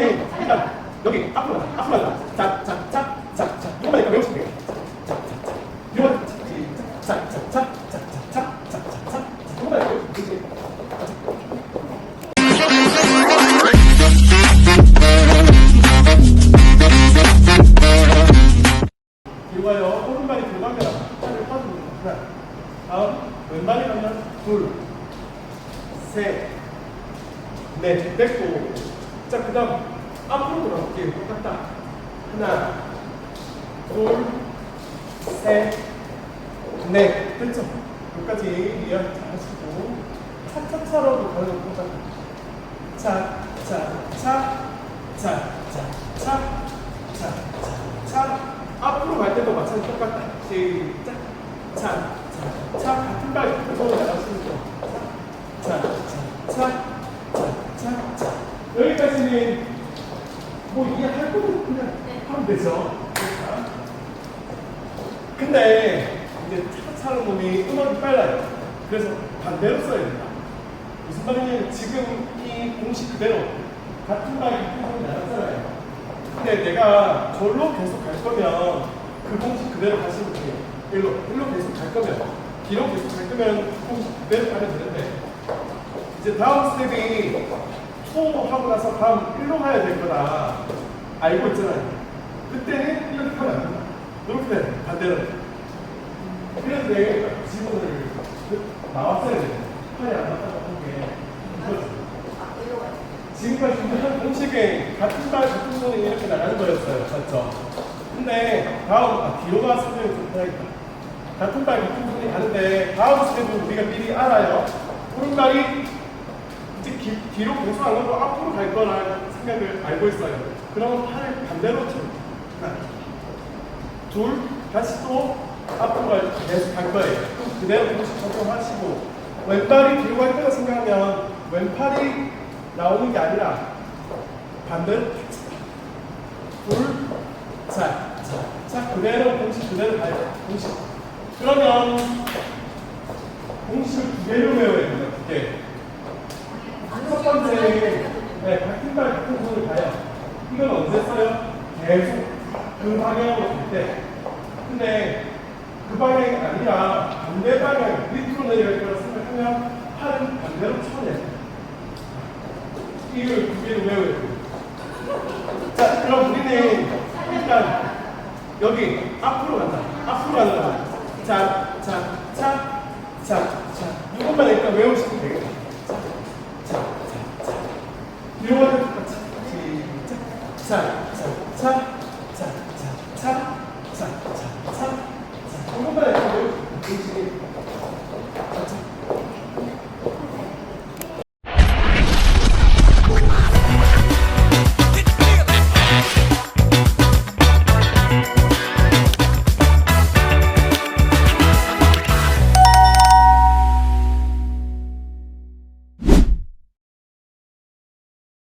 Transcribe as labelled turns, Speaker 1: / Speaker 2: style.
Speaker 1: 우리는 일단 여기 앞으로 가자. 앞으로 가 자. 자, 자, 자, 자, 자. 이거만 일단 외우시면 돼요. 자, 자, 자. 이거만 시작. 자, 자, 자, 자, 자, 자, 자, 자, 자. 이거만 외우시면. 뒤로 가요. 오른발이 뒤로 가면 팔을 뻗습니다. 하나. 다음 왼발이 가면 둘, 셋, 넷, 뺐고. 자, 그 다음 앞으로 돌아올게요. 똑같다. 하나, 둘, 셋, 넷. 됐죠? 여기까지 하시고 차차차로도 가는 거 똑같다. 차, 차, 차, 차, 차, 차, 차, 차, 차. 앞으로 갈 때도 마찬가지 똑같다. 시작. 차, 차, 차. 같은 발 손으로 나가시 여기까지는 뭐 이해할 거면 그냥 하면 되죠. 자. 근데 이제 차차는 몸이 음악이 빨라요. 그래서 반대로 써야 된다. 무슨 말이냐면 지금 이 공식 그대로 같은 말이 표현이 나왔잖아요. 근데 내가 절로 계속 갈 거면 그 공식 그대로 가시면 돼요. 일로, 일로 계속 갈 거면, 뒤로 계속 갈 거면 그 공식 그대로 가면 되는데, 이제 다음 스텝이 초 하고 나서 다음 일로 가야 될 거다. 알고 있잖아요. 그때는 이렇게 하면 안 된다. 이렇게 돼, 반대로. 그런데 지문을 나왔어야 돼. 팔이 안 나왔다고 한게. 지금까지 준비한 공식은 같은 발 같은 손이 이렇게 나가는 거였어요. 맞죠? 근데 다음 아, 뒤로 가서 설명이 좀 해야겠다. 같은 발 같은 손이 가는데 다음 스텝은 우리가 미리 알아요. 오른발이 이제 기, 뒤로 계속 안 가고 앞으로 갈 거라는 생각을 알고 있어요. 그럼 팔을 반대로 쳐. 하나, 둘, 다시 또 앞으로 갈, 계속 갈 거예요. 그대로 공식 적용하시고 왼발이 뒤로 갈 거라 생각하면 왼팔이 나오는 게 아니라 반대로 둘, 자, 자, 자 그대로 공식 그대로 가요. 공식. 그러면 공식을 두 개로 외워야 됩니다. 두 개. 첫 번째, 네, 같은 발 같은 손을 가요. 이건 언제 써요? 계속 그 방향으로 갈 때. 근데 그 방향이 아니라 반대 방향, 밑으로 내려갈 거라 생각하면 팔은 반대로 돼요. 이걸 두 개로 외워야 돼요. 자, 그럼 우리는 일단 여기 앞으로 간다. 앞으로 간다. 자, 자, 자, 자, 자. 이것만 일단 외우시면 되겠다. 자, 자, 자, 자, 자, 자. 자, 한번만 해주세요.